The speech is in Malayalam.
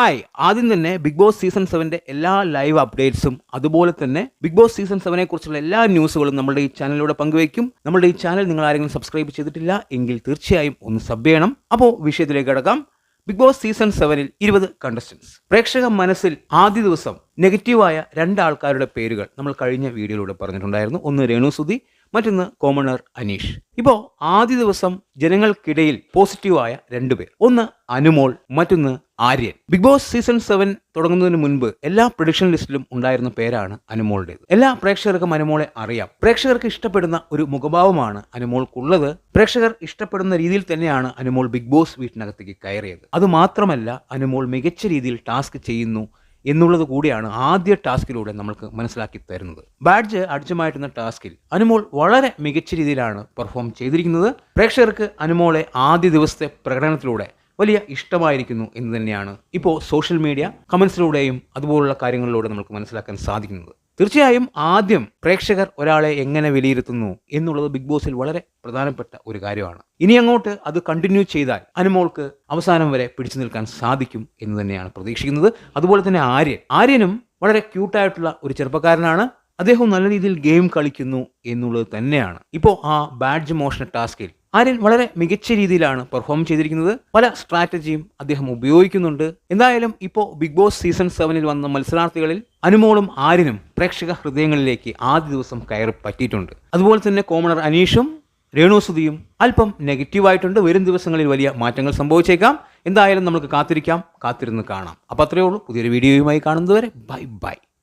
ഹായ്. ആദ്യം തന്നെ ബിഗ് ബോസ് സീസൺ സെവന്റെ എല്ലാ ലൈവ് അപ്ഡേറ്റ്സും അതുപോലെ തന്നെ ബിഗ് ബോസ് സീസൺ സെവനെ കുറിച്ചുള്ള എല്ലാ ന്യൂസുകളും നമ്മുടെ ഈ ചാനലിലൂടെ പങ്കുവയ്ക്കും. നമ്മുടെ ഈ ചാനൽ നിങ്ങൾ ആരെങ്കിലും സബ്സ്ക്രൈബ് ചെയ്തിട്ടില്ല എങ്കിൽ തീർച്ചയായും ഒന്ന് സബ് ചെയ്യണം. അപ്പോൾ വിഷയത്തിലേക്ക് കിടക്കാം. ബിഗ് ബോസ് സീസൺ സെവനിൽ ഇരുപത് കണ്ടസ്റ്റൻസ് പ്രേക്ഷക മനസ്സിൽ ആദ്യ ദിവസം നെഗറ്റീവായ രണ്ട് ആൾക്കാരുടെ പേരുകൾ നമ്മൾ കഴിഞ്ഞ വീഡിയോയിലൂടെ പറഞ്ഞിട്ടുണ്ടായിരുന്നു. ഒന്ന് രേണു സുധി മറ്റൊന്ന് കോമണർ അനീഷ്. ഇപ്പോ ആദ്യ ദിവസം ജനങ്ങൾക്കിടയിൽ പോസിറ്റീവായ രണ്ടുപേർ ഒന്ന് അനുമോൾ മറ്റൊന്ന് Aryan. Bigg Boss season seven തുടങ്ങുന്നതിന് മുൻപ് എല്ലാ പ്രൊഡിക്ഷൻ ലിസ്റ്റിലും ഉണ്ടായിരുന്ന പേരാണ് അനുമോളുടേത്. എല്ലാ പ്രേക്ഷകർക്കും അനുമോളെ അറിയാം. പ്രേക്ഷകർക്ക് ഇഷ്ടപ്പെടുന്ന ഒരു മുഖഭാവമാണ് അനുമോൾക്കുള്ളത്. പ്രേക്ഷകർ ഇഷ്ടപ്പെടുന്ന രീതിയിൽ തന്നെയാണ് അനുമോൾ ബിഗ് ബോസ് വീട്ടിനകത്തേക്ക് കയറിയത്. അതുമാത്രമല്ല അനുമോൾ മികച്ച രീതിയിൽ ടാസ്ക് ചെയ്യുന്നു എന്നുള്ളത് കൂടിയാണ് ആദ്യ ടാസ്കിലൂടെ നമ്മൾക്ക് മനസ്സിലാക്കി തരുന്നത്. ബാഡ്ജ് അടിച്ചുമായിട്ടുന്ന ടാസ്കിൽ അനുമോൾ വളരെ മികച്ച രീതിയിലാണ് പെർഫോം ചെയ്തിരിക്കുന്നത്. പ്രേക്ഷകർക്ക് അനുമോളെ ആദ്യ ദിവസത്തെ പ്രകടനത്തിലൂടെ വലിയ ഇഷ്ടമായിരിക്കുന്നു എന്ന് തന്നെയാണ് ഇപ്പോൾ സോഷ്യൽ മീഡിയ കമൻസിലൂടെയും അതുപോലുള്ള കാര്യങ്ങളിലൂടെ നമുക്ക് മനസ്സിലാക്കാൻ സാധിക്കുന്നത്. തീർച്ചയായും ആദ്യം പ്രേക്ഷകർ ഒരാളെ എങ്ങനെ വിലയിരുത്തുന്നു എന്നുള്ളത് ബിഗ് ബോസിൽ വളരെ പ്രധാനപ്പെട്ട ഒരു കാര്യമാണ്. ഇനി അങ്ങോട്ട് അത് കണ്ടിന്യൂ ചെയ്താൽ അനുമോൾക്ക് അവസാനം വരെ പിടിച്ചു നിൽക്കാൻ സാധിക്കും എന്ന് തന്നെയാണ് പ്രതീക്ഷിക്കുന്നത്. അതുപോലെ തന്നെ ആര്യൻ. ആര്യനും വളരെ ക്യൂട്ടായിട്ടുള്ള ഒരു ചെറുപ്പക്കാരനാണ്. അദ്ദേഹം നല്ല രീതിയിൽ ഗെയിം കളിക്കുന്നു എന്നുള്ളത് തന്നെയാണ്. ഇപ്പോൾ ആ ബാഡ്ജ് മോഷണ ടാസ്കിൽ ആര്യൻ വളരെ മികച്ച രീതിയിലാണ് പെർഫോം ചെയ്തിരിക്കുന്നത്. പല സ്ട്രാറ്റജിയും അദ്ദേഹം ഉപയോഗിക്കുന്നുണ്ട്. എന്തായാലും ഇപ്പോൾ ബിഗ് ബോസ് സീസൺ സെവനിൽ വന്ന മത്സരാർത്ഥികളിൽ അനുമോളും ആര്യനും പ്രേക്ഷക ഹൃദയങ്ങളിലേക്ക് ആദ്യ ദിവസം കയറി പറ്റിയിട്ടുണ്ട്. അതുപോലെ തന്നെ കോമണർ അനീഷും രേണുസുതിയും അല്പം നെഗറ്റീവായിട്ടുണ്ട് വരും ദിവസങ്ങളിൽ വലിയ മാറ്റങ്ങൾ സംഭവിച്ചേക്കാം. എന്തായാലും നമുക്ക് കാത്തിരിക്കാം. കാത്തിരുന്ന് കാണാം. അപ്പോൾ അത്രയേ ഉള്ളൂ. പുതിയൊരു വീഡിയോയുമായി കാണുന്നതുവരെ ബൈ ബൈ.